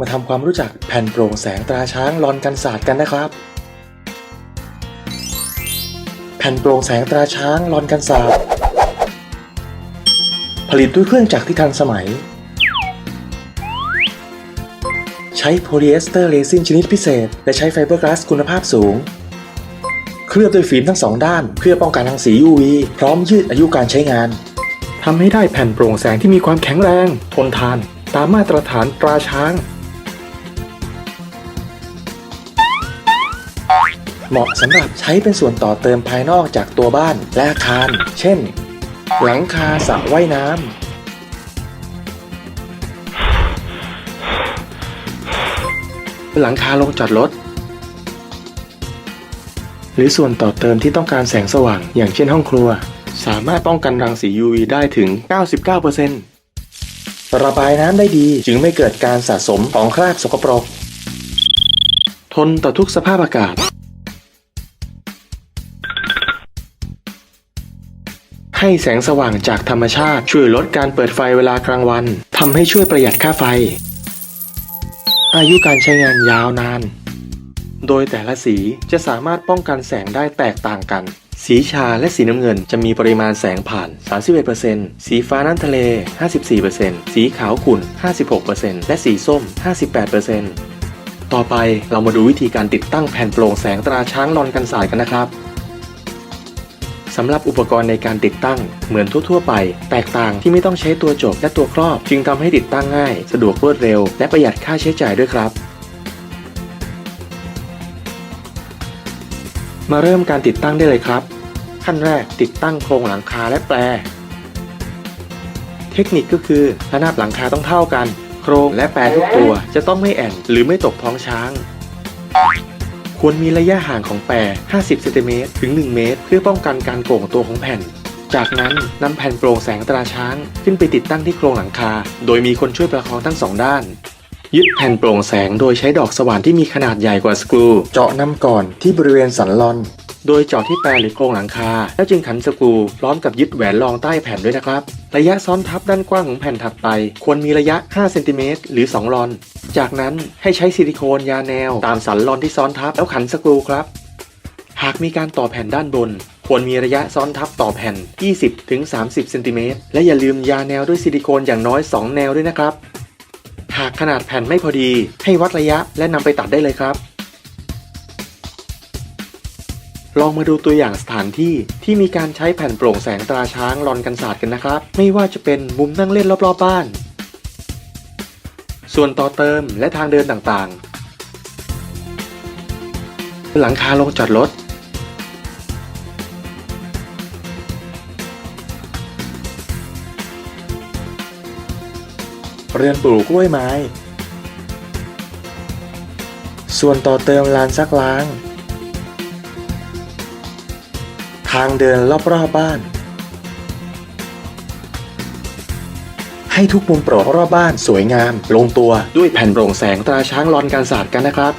มาทำความรู้จักแผ่นโปร่งแสงตราช้างลอนกันศาสตร์กันนะครับ แผ่นโปร่งแสงตราช้างลอนกันศาสตร์ผลิตด้วยเครื่องจักรที่ทันสมัย ใช้โพลีเอสเตอร์เรซินชนิดพิเศษ และใช้ไฟเบอร์กลาสคุณภาพสูง เคลือบด้วยฟิล์มทั้งสองด้าน เพื่อป้องกันรังสี UV พร้อมยืดอายุการใช้งานทำให้ได้แผ่นโปร่งแสงที่มีความแข็งแรง ทนทาน ตามมาตรฐานตราช้าง เหมาะสำหรับใช้เป็นส่วนต่อเติมภายนอกจากตัวบ้านและอาคาร เช่น หลังคาสระว่ายน้ำหลังคาลงจอดรถหรือส่วนต่อเติมที่ต้องการแสงสว่าง อย่างเช่นห้องครัว สามารถป้องกันรังสี UV ได้ถึง 99%ระบายน้ำได้ดีจึงไม่เกิดการสะสมของคราบสกปรก ทนต่อทุกสภาพอากาศ ให้แสงสว่างจากธรรมชาติ ช่วยลดการเปิดไฟเวลากลางวันทำให้ช่วยประหยัดค่าไฟ อายุการใช้งานยาวนาน โดยแต่ละสีจะสามารถป้องกันแสงได้แตกต่างกัน สีชาและสีน้ำเงินจะมีปริมาณแสงผ่าน 31%สีฟ้าน้ำทะเล 54%สีขาวขุ่น 56%และสีส้ม 58%ต่อไปเรามาดูวิธีการติดตั้งแผ่นโปร่งแสงตราช้างลอนกันสายกันนะครับำหรับอุปกรณ์ในการติดตั้งเหมือนทั่ว ๆ ไป แตกต่างที่ไม่ต้องใช้ตัวจบและตัวครอบ จึงทำให้ติดตั้งง่าย สะดวกรวดเร็ว และประหยัดค่าใช้จ่ายด้วยครับ มาเริ่มการติดตั้งได้เลยครับ ขั้นแรกติดตั้งโครงหลังคาและแปรเทคนิคก็คือระนาบหลังคาต้องเท่ากัน โครงและแปรทุกตัวจะต้องไม่แอนหรือไม่ตกท้องช้าง ควรมีระยะห่างของแปร 50 เซนติเมตรถึง 1 เมตร เพื่อป้องกันการโก่งตัวของแผ่น จากนั้นนำแผ่นโปร่งแสงตราช้าง ขึ้นไปติดตั้งที่โครงหลังคา โดยมีคนช่วยประคองทั้งสองด้าน ยึดแผ่นโปร่งแสงโดยใช้ดอกสว่านที่มีขนาดใหญ่กว่าสกรู เจาะนำก่อนที่บริเวณสันลอน โดยเจาะที่แปรหรือโครงหลังคา แล้วจึงขันสกรูพร้อมกับยึดแหวนรองใต้แผ่นด้วยนะครับ ระยะซ้อนทับด้านกว้างของแผ่นถัดไป ควรมีระยะ 5 เซนติเมตรหรือ 2 ลอน จากนั้นให้ใช้ซิลิโคนยาแนว ตามสันลอนที่ซ้อนทับแล้วขันสกรูครับ หากมีการต่อแผ่นด้านบน ควรมีระยะซ้อนทับต่อแผ่น 20-30 เซนติเมตร และอย่าลืมยาแนวด้วยซิลิโคนอย่างน้อย 2 แนวด้วยนะครับ หากขนาดแผ่นไม่พอดีให้วัดระยะและนำไปตัดได้เลยครับลองมาดูตัวอย่างสถานที่ที่มีการใช้แผ่นโปร่งแสงตราช้างลอนกันศาสตร์กันนะครับ ไม่ว่าจะเป็นมุมนั่งเล่นรอบๆบ้าน ส่วนต่อเติมและทางเดินต่างๆ หลังคาลงจอดรถ เรือนปลูกกล้วยไม้ ส่วนต่อเติมลานซักล้าง ทางเดินรอบๆบบ้าน ให้ทุกมุมโปรรอบบ้านสวยงาม ลงตัวด้วยแผ่นโปร่งแสงตราช้างลอนการศาสตร์กันนะครับ